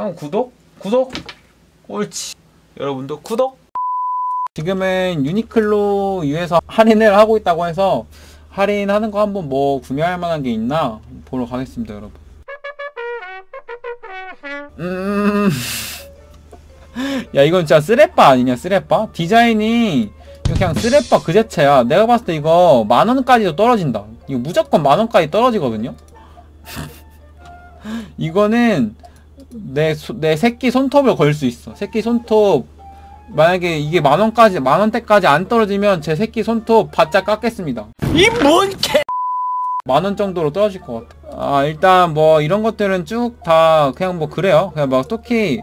형 구독? 구독? 옳지. 여러분도 구독? 지금은 유니클로 유에서 할인을 하고 있다고 해서 할인하는 거 한번 뭐 구매할 만한 게 있나 보러 가겠습니다, 여러분. 음. 야, 이건 진짜 쓰레빠 아니냐, 쓰레빠? 디자인이 그냥 쓰레빠 그 자체야. 내가 봤을 때 이거 만 원까지도 떨어진다. 이거 무조건 만 원까지 떨어지거든요? 이거는 내, 소- 내 새끼 손톱을 걸 수 있어. 새끼 손톱 만약에 이게 만 원까지 만 원대까지 안 떨어지면 제 새끼 손톱 바짝 깎겠습니다. 이 뭔 개? 만 원 정도로 떨어질 것 같아. 아 일단 뭐 이런 것들은 쭉 다 그냥 뭐 그래요. 그냥 막 특히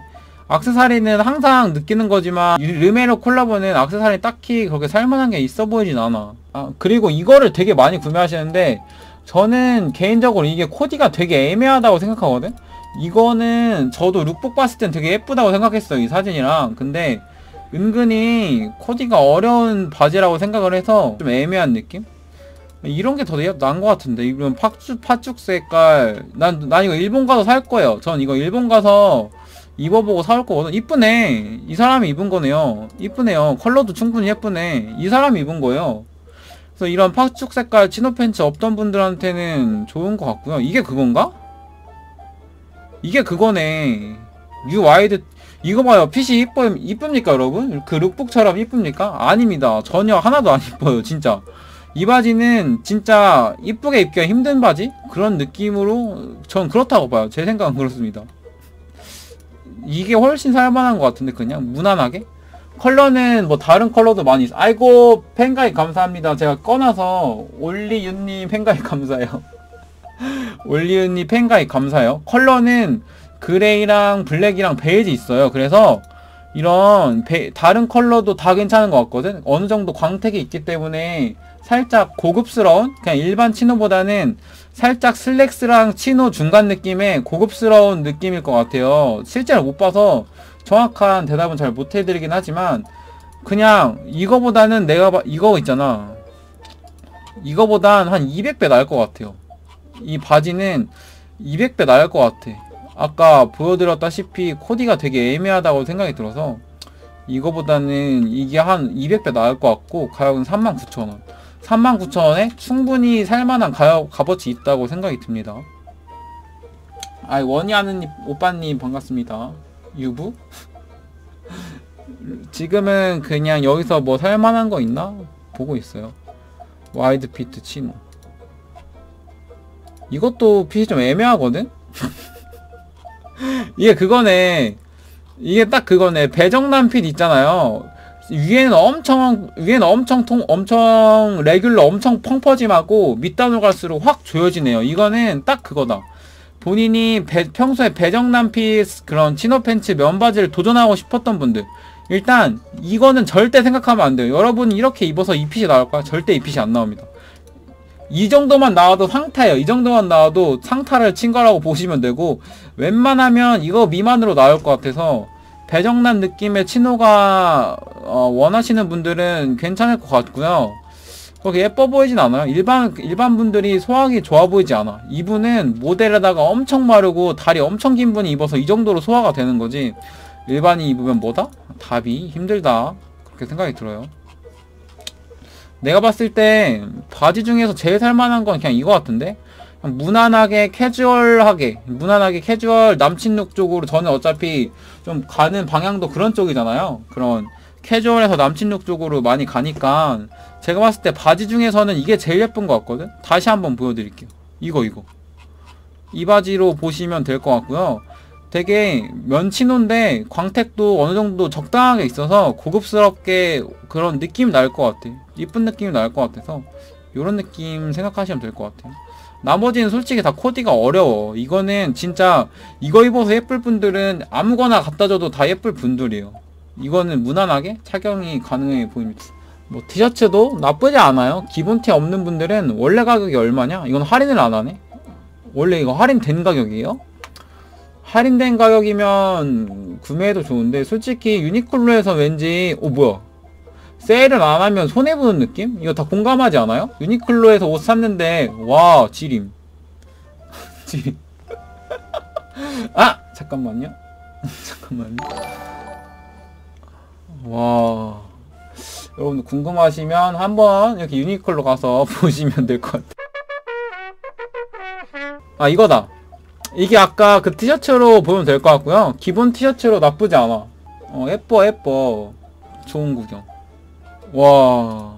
악세사리는 항상 느끼는 거지만 이 르메로 콜라보는 악세사리 딱히 그렇게 살만한 게 있어 보이진 않아. 아 그리고 이거를 되게 많이 구매하시는데 저는 개인적으로 이게 코디가 되게 애매하다고 생각하거든. 이거는 저도 룩북 봤을 땐 되게 예쁘다고 생각했어요 이 사진이랑. 근데 은근히 코디가 어려운 바지라고 생각을 해서 좀 애매한 느낌? 이런 게 더 나은 것 같은데 이런 팥죽 팥죽 색깔 난 난 이거 일본 가서 살 거예요. 전 이거 일본 가서 입어보고 사올 거거든. 이쁘네. 이 사람이 입은 거네요. 이쁘네요. 컬러도 충분히 예쁘네. 이 사람이 입은 거예요. 그래서 이런 팥죽 색깔 치노 팬츠 없던 분들한테는 좋은 것 같고요. 이게 그건가? 이게 그거네. 뉴 와이드 이거 봐요. 핏이 이뻐 이쁩니까, 여러분? 그 룩북처럼 이쁩니까? 아닙니다. 전혀 하나도 안 이뻐요, 진짜. 이 바지는 진짜 이쁘게 입기가 힘든 바지? 그런 느낌으로 전 그렇다고 봐요. 제 생각은 그렇습니다. 이게 훨씬 살만한 것 같은데 그냥 무난하게 컬러는 뭐 다른 컬러도 많이 있어 아이고 팬가입 감사합니다 제가 꺼놔서 올리윤님 팬가입 감사해요 올리윤님 팬가입 감사해요 컬러는 그레이랑 블랙이랑 베이지 있어요 그래서 이런 베- 다른 컬러도 다 괜찮은 것 같거든 어느 정도 광택이 있기 때문에 살짝 고급스러운 그냥 일반 치노보다는 살짝 슬랙스랑 치노 중간 느낌의 고급스러운 느낌일 것 같아요. 실제로 못 봐서 정확한 대답은 잘 못 해드리긴 하지만 그냥 이거보다는 내가 봐 이거 있잖아. 이거보단 한 200배 나을 것 같아요. 이 바지는 200배 나을 것 같아. 아까 보여드렸다시피 코디가 되게 애매하다고 생각이 들어서 이거보다는 이게 한 200배 나을 것 같고 가격은 39,000원. 39,000원에 충분히 살만한 가격, 값어치 있다고 생각이 듭니다. 아이, 원희하는 오빠님 반갑습니다. 유부? 지금은 그냥 여기서 뭐 살만한 거 있나? 보고 있어요. 와이드 피트 치노. 이것도 핏이 좀 애매하거든? 이게 그거네. 이게 딱 그거네. 배정남 핏 있잖아요. 위에는 엄청 위에는 엄청 통 엄청 레귤러 엄청 펑퍼짐하고 밑단으로 갈수록 확 조여지네요. 이거는 딱 그거다. 본인이 배- 평소에 배정남 핏 그런 치노 팬츠 면바지를 도전하고 싶었던 분들 일단 이거는 절대 생각하면 안 돼요. 여러분 이렇게 입어서 이 핏이 나올까? 절대 이 핏이 안 나옵니다. 이 정도만 나와도 상타예요. 이 정도만 나와도 상타를 친 거라고 보시면 되고 웬만하면 이거 미만으로 나올 것 같아서 배정난 느낌의 치노가 어, 원하시는 분들은 괜찮을 것 같고요. 그렇게 예뻐 보이진 않아요. 일반 일반 분들이 소화하기 좋아 보이지 않아. 이분은 모델에다가 엄청 마르고 다리 엄청 긴 분이 입어서 이 정도로 소화가 되는 거지. 일반이 입으면 뭐다? 답이 힘들다. 그렇게 생각이 들어요. 내가 봤을 때 바지 중에서 제일 살만한 건 그냥 이거 같은데? 그냥 무난하게 캐주얼하게 무난하게 캐주얼 남친룩 쪽으로 저는 어차피 좀 가는 방향도 그런 쪽이잖아요. 그런 캐주얼에서 남친룩 쪽으로 많이 가니까 제가 봤을 때 바지 중에서는 이게 제일 예쁜 것 같거든. 다시 한번 보여드릴게요. 이거 이거 이 바지로 보시면 될 것 같고요. 되게 면치노인데 광택도 어느 정도 적당하게 있어서 고급스럽게 그런 느낌이 날것 같아. 이쁜 느낌이 날 것 같아서 이런 느낌 생각하시면 될 것 같아요. 나머지는 솔직히 다 코디가 어려워. 이거는 진짜 이거 입어서 예쁠 분들은 아무거나 갖다 줘도 다 예쁠 분들이에요. 이거는 무난하게 착용이 가능해 보입니다. 뭐 티셔츠도 나쁘지 않아요. 기본 티 없는 분들은 원래 가격이 얼마냐? 이건 할인을 안 하네. 원래 이거 할인된 가격이에요? 할인된 가격이면 구매해도 좋은데 솔직히 유니클로에서 왠지 어 뭐야 세일을 안 하면 손해보는 느낌? 이거 다 공감하지 않아요? 유니클로에서 옷 샀는데 와 지림 지림 아 잠깐만요 잠깐만요. 와. 여러분 궁금하시면 한번 이렇게 유니클로 가서 보시면 될 것 같아요. 아 이거다. 이게 아까 그 티셔츠로 보면 될 것 같고요. 기본 티셔츠로 나쁘지 않아. 어 예뻐 예뻐. 좋은 구경. 와.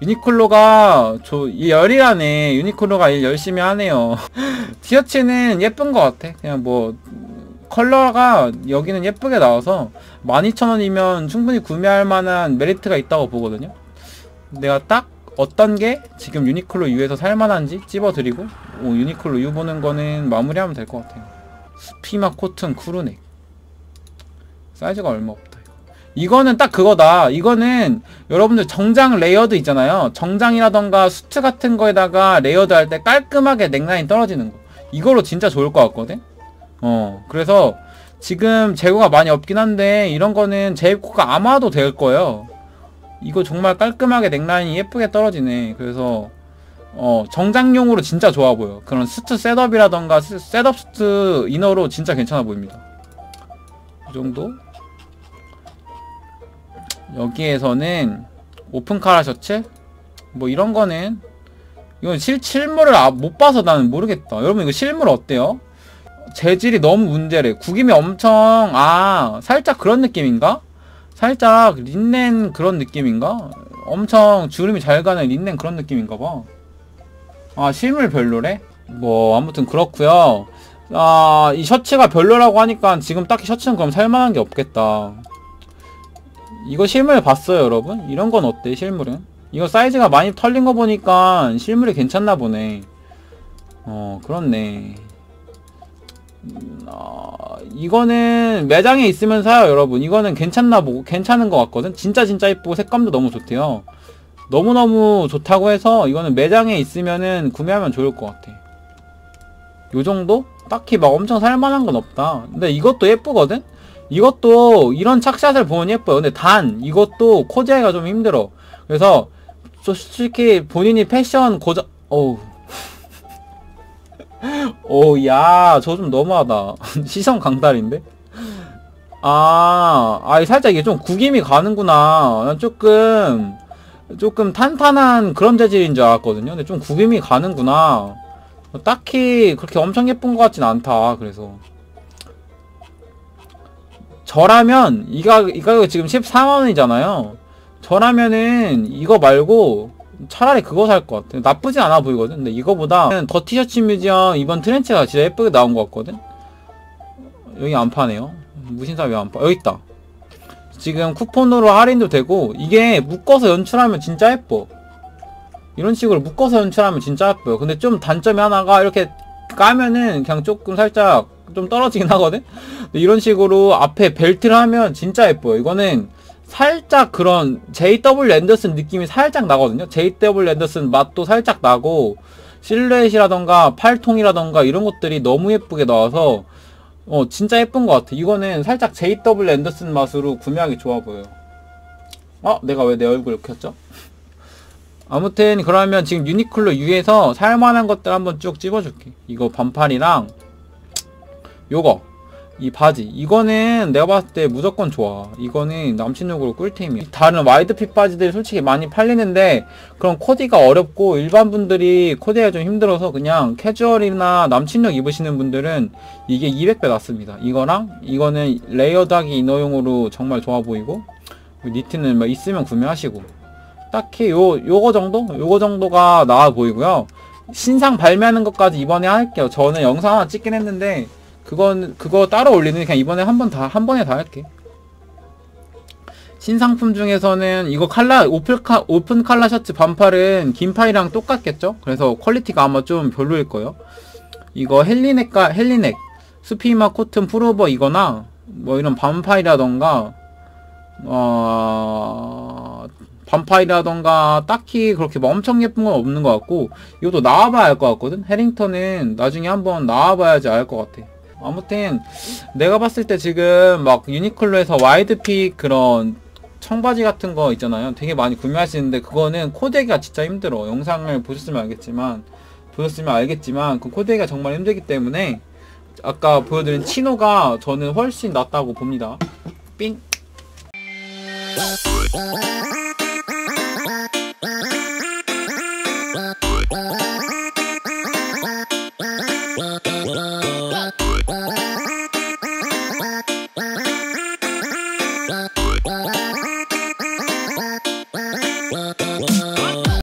유니클로가 저이 열이라네. 유니클로가 일 열심히 하네요. 티셔츠는 예쁜 것 같아. 그냥 뭐 컬러가 여기는 예쁘게 나와서 12,000원이면 충분히 구매할 만한 메리트가 있다고 보거든요. 내가 딱 어떤 게 지금 유니클로 U에서 살만한지 찝어드리고 오, 유니클로 U 보는 거는 마무리하면 될 것 같아요. 스피마 코튼 크루넥 사이즈가 얼마 없다. 이거. 이거는 딱 그거다. 이거는 여러분들 정장 레이어드 있잖아요. 정장이라던가 수트 같은 거에다가 레이어드 할 때 깔끔하게 넥라인 떨어지는 거. 이거로 진짜 좋을 것 같거든. 어 그래서 지금 재고가 많이 없긴 한데 이런 거는 재입고가 아마도 될 거예요. 이거 정말 깔끔하게 넥라인이 예쁘게 떨어지네. 그래서 어 정장용으로 진짜 좋아 보여. 그런 수트 셋업이라던가 스- 셋업 수트 이너로 진짜 괜찮아 보입니다. 이 정도? 여기에서는 오픈 카라 셔츠? 뭐 이런 거는 이건 실, 실물을 아, 못 봐서 나는 모르겠다. 여러분 이거 실물 어때요? 재질이 너무 문제래. 구김이 엄청 아 살짝 그런 느낌인가? 살짝 린넨 그런 느낌인가? 엄청 주름이 잘 가는 린넨 그런 느낌인가 봐. 아 실물 별로래? 뭐 아무튼 그렇고요. 아 이 셔츠가 별로라고 하니까 지금 딱히 셔츠는 그럼 살만한 게 없겠다. 이거 실물 봤어요 여러분? 이런 건 어때 실물은? 이거 사이즈가 많이 털린 거 보니까 실물이 괜찮나 보네. 어 그렇네. 음, 아, 이거는 매장에 있으면 사요 여러분. 이거는 괜찮나 보고 괜찮은 것 같거든? 진짜 진짜 예쁘고 색감도 너무 좋대요. 너무너무 좋다고 해서 이거는 매장에 있으면은 구매하면 좋을 것 같아. 요 정도? 딱히 막 엄청 살만한 건 없다. 근데 이것도 예쁘거든? 이것도 이런 착샷을 보면 예뻐요. 근데 단 이것도 코디하기가 좀 힘들어. 그래서 솔직히 본인이 패션 고정 어우 오, 야, 저 좀 너무하다. 시선 강탈인데? 아, 아, 살짝 이게 좀 구김이 가는구나. 난 조금, 조금 탄탄한 그런 재질인 줄 알았거든요. 근데 좀 구김이 가는구나. 딱히 그렇게 엄청 예쁜 것 같진 않다. 그래서. 저라면, 이 가격, 이 가격 지금 14만원이잖아요. 저라면은 이거 말고 차라리 그거 살 것 같아. 나쁘지 않아 보이거든. 근데 이거보다 더 티셔츠 뮤지엄 이번 트렌치가 진짜 예쁘게 나온 것 같거든. 여기 안 파네요. 무신사 왜 안 파? 여기 있다. 지금 쿠폰으로 할인도 되고 이게 묶어서 연출하면 진짜 예뻐. 이런 식으로 묶어서 연출하면 진짜 예뻐요. 근데 좀 단점이 하나가 이렇게 까면은 그냥 조금 살짝 좀 떨어지긴 하거든. 이런 식으로 앞에 벨트를 하면 진짜 예뻐요. 이거는 살짝 그런 JW 앤더슨 느낌이 살짝 나거든요. JW 앤더슨 맛도 살짝 나고 실루엣이라던가 팔통이라던가 이런 것들이 너무 예쁘게 나와서 어 진짜 예쁜 것 같아. 이거는 살짝 JW 앤더슨 맛으로 구매하기 좋아 보여요. 어? 내가 왜 내 얼굴 켰죠? 아무튼 그러면 지금 유니클로 U에서 살만한 것들 한번 쭉 집어줄게. 이거 반팔이랑 요거 이 바지. 이거는 내가 봤을 때 무조건 좋아. 이거는 남친룩으로 꿀템이야. 다른 와이드 핏 바지들이 솔직히 많이 팔리는데 그런 코디가 어렵고 일반 분들이 코디가 좀 힘들어서 그냥 캐주얼이나 남친룩 입으시는 분들은 이게 200배 낫습니다. 이거랑 이거는 레이어드하기 이너용으로 정말 좋아 보이고 니트는 뭐 있으면 구매하시고 딱히 요 요거 정도? 요거 정도가 나아 보이고요. 신상 발매하는 것까지 이번에 할게요. 저는 영상 하나 찍긴 했는데 그건 그거 따로 올리는 그냥 이번에 한 번 다 한 번에 다 할게. 신상품 중에서는 이거 칼라 오픈 카 오픈 칼라 셔츠 반팔은 긴팔이랑 똑같겠죠? 그래서 퀄리티가 아마 좀 별로일 거예요. 이거 헬리넥과 헬리넥 수피마 코튼 프로버 이거나 뭐 이런 반팔이라던가 어 반팔이라던가 딱히 그렇게 뭐 엄청 예쁜 건 없는 것 같고 이것도 나와봐야 알 것 같거든 해링턴은 나중에 한번 나와봐야지 알 것 같아 아무튼 내가 봤을 때 지금 막 유니클로에서 와이드픽 그런 청바지 같은 거 있잖아요 되게 많이 구매하시는데 그거는 코디가 진짜 힘들어 영상을 보셨으면 알겠지만 보셨으면 알겠지만 그 코디가 정말 힘들기 때문에 아까 보여드린 치노가 저는 훨씬 낫다고 봅니다. 삥.